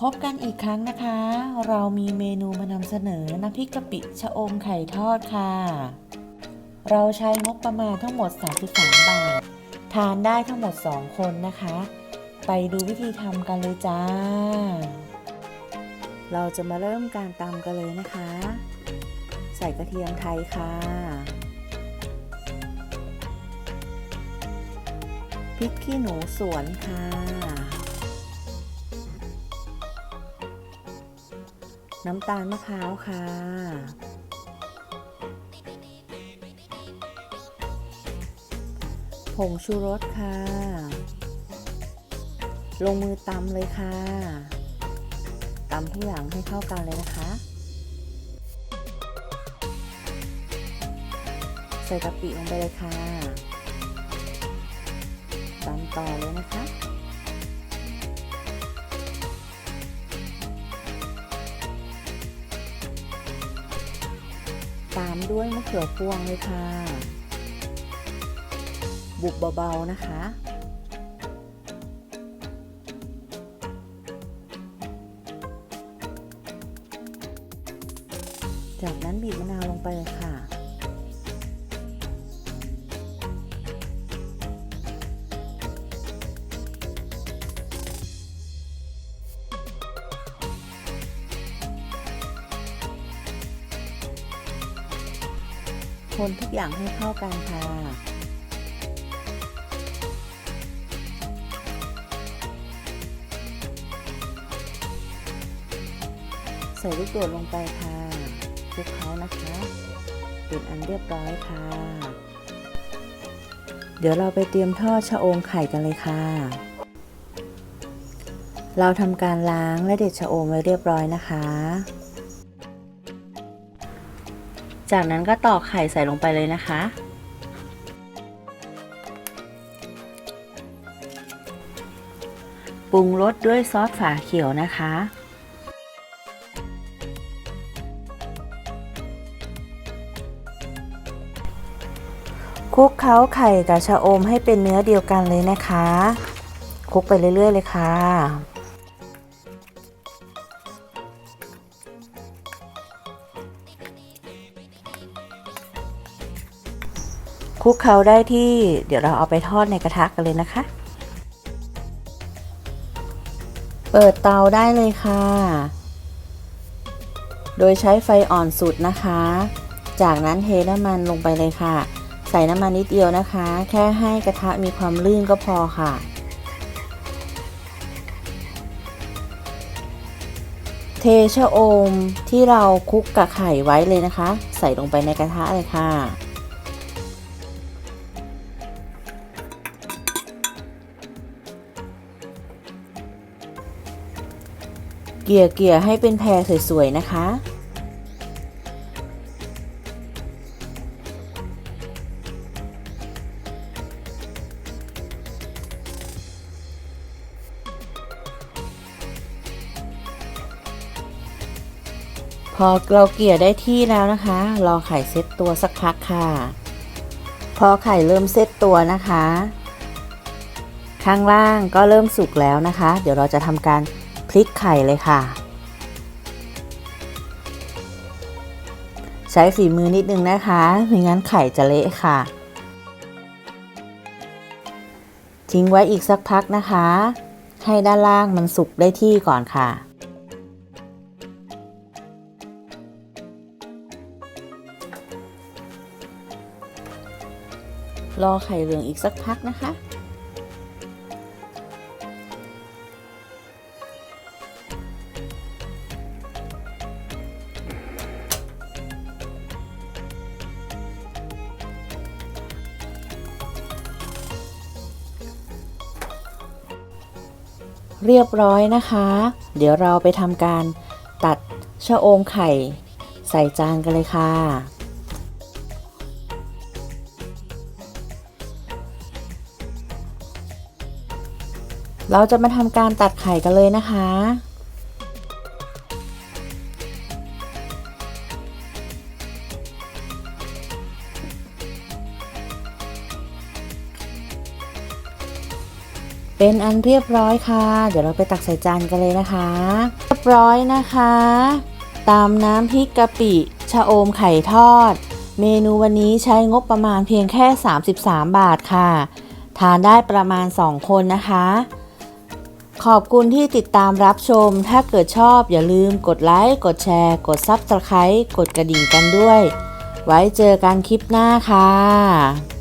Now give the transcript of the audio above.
พบกันอีกครั้งนะคะ เรามีเมนูมานำเสนอน้ำพริกกะปิชะอมไข่ทอดค่ะ เราใช้งบประมาณทั้งหมด 33 บาท ทานได้ทั้งหมด 2 คนนะคะ ไปดูวิธีทำกันเลยจ้า เราจะมาเริ่มการตำกันเลยนะคะ ใส่กระเทียมไทยค่ะพริกขี้หนูสวนค่ะ น้ำตาลมะพร้าวค่ะ ผงชูรสค่ะ ลงมือตำเลยค่ะตำทุกอย่างให้เข้ากันเลยนะคะ ใส่กะปิลงไปเลยค่ะตำต่อเลยนะคะ ตามด้วยมะเขือพวงเลยค่ะ บุบเบาๆนะคะ จากนั้นบีบมะนาวลงไปเลยค่ะ คนทุกอย่างให้เข้ากันค่ะ ใส่ลูกโดดลงไปค่ะคลุกเคล้านะคะ เป็นอันเรียบร้อยค่ะ เดี๋ยวเราไปเตรียมทอดชะอมไข่กันเลยค่ะ เราทำการล้างและเด็ดชะอมไว้เรียบร้อยนะคะ จากนั้นก็ตอกไข่ใส่ลงไปเลยนะคะ ปรุงรสด้วยซอสฝาเขียวนะคะ คลุกเคล้าไข่กับชะอมให้เป็นเนื้อเดียวกันเลยนะคะ คลุกไปเรื่อย ๆ เลยค่ะ คลุกเคล้าได้ที่เดี๋ยวเราเอาไปทอดในกระทะกันเลยนะคะ เปิดเตาได้เลยค่ะ โดยใช้ไฟอ่อนสุดนะคะ จากนั้นเทน้ำมันลงไปเลยค่ะ ใส่น้ำมันนิดเดียวนะคะ แค่ให้กระทะมีความลื่นก็พอค่ะเทชะอมที่เราคลุกกับไข่ไว้เลยนะคะ ใส่ลงไปในกระทะเลยค่ะ เกี่ยเกี่ยให้เป็นแพรสวยๆ นะคะพอเราเกลี่ยได้ที่แล้วนะคะ รอไข่เซตตัวสักพักค่ะ พอไข่เริ่มเซตตัวนะคะ ข้างล่างก็เริ่มสุกแล้วนะคะ เดี๋ยวเราจะทำการ ลิกไข่เลยค่ะ ใช้ฝีมือนิดนึงนะคะไม่งั้นไข่จะเละค่ะ ทิ้งไว้อีกสักพักนะคะ ให้ด้านล่างมันสุกได้ที่ก่อนค่ะรอไข่เหลืองอีกสักพักนะคะ เรียบร้อยนะคะ เดี๋ยวเราไปทำการตัดชะอมไข่ใส่จานกันเลยค่ะ เราจะมาทำการตัดไข่กันเลยนะคะ เป็นอันเรียบร้อยค่ะ เดี๋ยวเราไปตักใส่จานกันเลยนะคะ เรียบร้อยนะคะ ตามน้ำพริกกะปิชะอมไข่ทอด เมนูวันนี้ใช้งบประมาณเพียงแค่ 33 บาทค่ะ ทานได้ประมาณ 2 คนนะคะ ขอบคุณที่ติดตามรับชม ถ้าเกิดชอบอย่าลืมกดไลค์ กดแชร์ กด Subscribe กดกระดิ่งกันด้วย ไว้เจอกันคลิปหน้าค่ะ